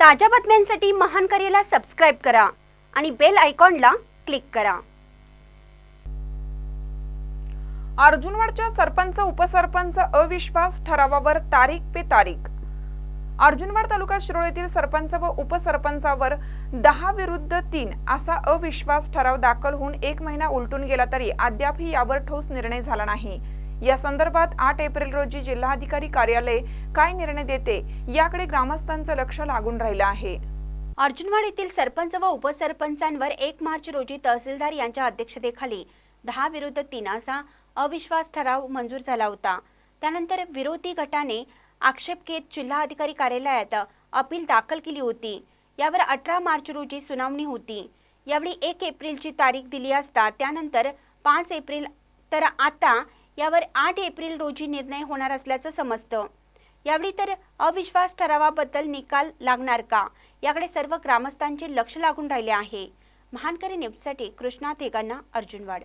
ताज्या बातम्यांसाठी महान करेला सबस्क्राईब करा आणि बेल आयकॉनला क्लिक करा. अर्जुनवाडच्या सरपंच उपसरपंच अविश्वास ठरावावर तारीख पे तारीख. अर्जुनवाड तालुका शिरोळीतील सरपंच व उपसरपंचावर दहा विरुद्ध तीन असा अविश्वास ठराव दाखल होऊन एक महिना उलटून गेला तरी अद्यापही यावर ठोस निर्णय झाला नाही. या संदर्भात आठ एप्रिल रोजी जिल्हाधिकारी कार्यालय काय निर्णय देते याकडे ग्रामस्थांचं लक्ष लागून राहिलं आहे. अर्जुनवाड येथील सरपंच व उपसरपंचांवर एक मार्च रोजी तहसीलदार यांच्या अध्यक्षतेखाली दहा विरुद्ध तीन असा अविश्वास ठराव मंजूर झाला होता. त्यानंतर विरोधी गटाने आक्षेप घेत जिल्हाधिकारी कार्यालयात अपील दाखल केली होती. यावर अठरा मार्च रोजी सुनावणी होती. यावेळी एक एप्रिलची तारीख दिली असता त्यानंतर पाच एप्रिल तर आता यावर आठ एप्रिल रोजी निर्णय होणार असल्याचं समजतं. यावेळी तर अविश्वास ठरावाबद्दल निकाल लागणार का? याकडे सर्व ग्रामस्थांचे लक्ष लागून राहिले आहे. महानकरी न्यूजसाठी कृष्णा तेगांना अर्जुनवाड.